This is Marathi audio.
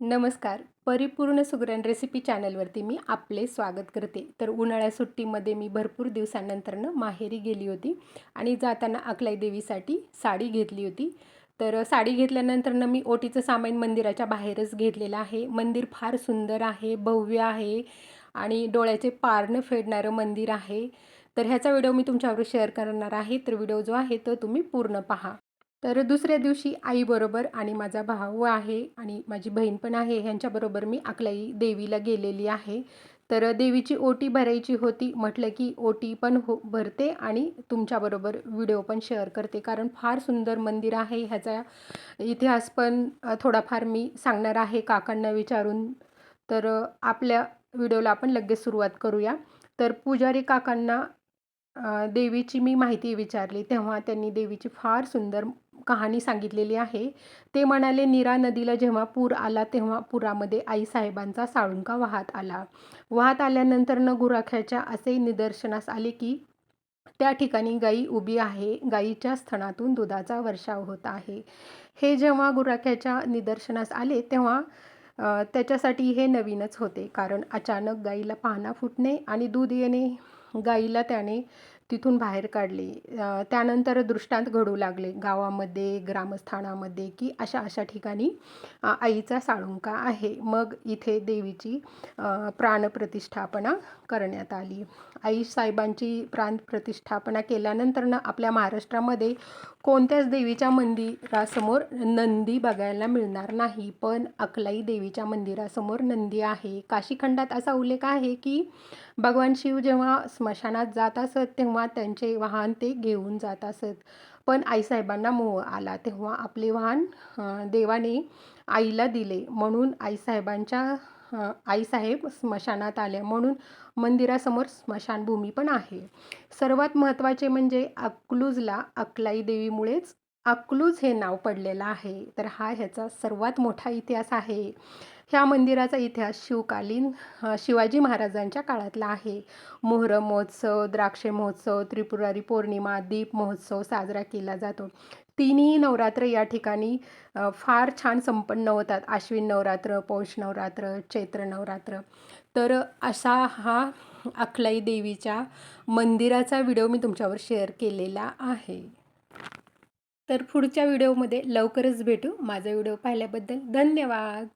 नमस्कार. परिपूर्ण सुगरण रेसिपी चॅनलवरती मी आपले स्वागत करते. तर उन्हाळ्या सुट्टीमध्ये मी भरपूर दिवसांनंतरनं माहेरी गेली होती आणि जाताना अकलाई देवीसाठी साडी घेतली होती. तर साडी घेतल्यानंतरनं मी ओटीचं सामान मंदिराच्या बाहेरच घेतलेलं आहे. मंदिर फार सुंदर आहे भव्य आहे आणि डोळ्याचे पारणं फेडणारं मंदिर आहे. तर ह्याचा व्हिडिओ मी तुमच्यावर शेअर करणार आहे. तर व्हिडिओ जो आहे तो तुम्ही पूर्ण पहा. तर दुसऱ्या दिवशी आईबरोबर आणि माझा भाऊ आहे आणि माझी बहीण पण आहे ह्यांच्याबरोबर मी अकलाई देवीला गेलेली आहे. तर देवीची ओटी भरायची होती म्हटलं की ओटी पण हो भरते आणि तुमच्याबरोबर व्हिडिओ पण शेअर करते. कारण फार सुंदर मंदिर आहे ह्याचा इतिहास पण थोडाफार मी सांगणार आहे काकांना विचारून. तर आपल्या व्हिडिओला आपण लगेच सुरुवात करूया. तर पुजारी काकांना देवीची मी माहिती विचारली तेव्हा त्यांनी देवीची फार सुंदर कहाणी सांगितलेली आहे. ते म्हणाले नीरा नदीला जेव्हा पूर आला तेव्हा पुरामध्ये आईसाहेबांचा साळुंका वाहत आला. वाहत आल्यानंतर न गुराख्याच्या असे निदर्शनास आले की त्या ठिकाणी गाई उभी आहे. गाईच्या स्थनातून दुधाचा वर्षाव होत आहे. हे जेव्हा गुराख्याच्या निदर्शनास आले तेव्हा त्याच्यासाठी हे नवीनच होते. कारण अचानक गाईला पाहणा फुटणे आणि दूध येणे गाईला त्याने तिथून बाहेर काढले. त्यानंतर दृष्टांत घडू लागले. गावामध्ये ग्रामस्थानामध्ये की अशा अशा ठिकाणी आईचा साळुंका आहे. मग इथे देवीची प्राणप्रतिष्ठापना करण्यात आली. आई साहेबांची प्राणप्रतिष्ठापना केल्यानंतरनं आपल्या महाराष्ट्रामध्ये कोणत्याच देवीच्या मंदिरासमोर नंदी बघायला मिळणार नाही. पण अकलाई देवीच्या मंदिरासमोर नंदी आहे. काशीखंडात असा उल्लेख आहे की भगवान शिव जेव्हा स्मशानात जात असत तेव्हा त्यांचे वाहन ते घेऊन जात असत. पण आईसाहेबांना मोह आला. तेव्हा आपले वाहन देवाने आईला दिले. म्हणून आईसाहेबांच्या आईसाहेब स्मशानात आले म्हणून मंदिरासमोर स्मशानभूमी पण आहे. सर्वात महत्त्वाचे म्हणजे अकलूजला अकलाई देवीमुळेच अकलूज हे नाव पडलेलं आहे. तर हा ह्याचा सर्वात मोठा इतिहास आहे. ह्या मंदिराचा इतिहास शिवकालीन शिवाजी महाराजांच्या काळातला आहे. मोहरम महोत्सव द्राक्षे महोत्सव त्रिपुरारी पौर्णिमा दीप महोत्सव साजरा केला जातो. तिन्ही नवरात्र या ठिकाणी फार छान संपन्न होतात. आश्विन नवरात्र पौष नवरात्र चैत्र नवरात्र. तर असा हा अखलाई देवीच्या मंदिराचा व्हिडिओ मी तुमच्यावर शेअर केलेला आहे. तर पुढच्या व्हिडिओमध्ये लवकरच भेटू. माझा व्हिडिओ पाहिल्याबद्दल धन्यवाद.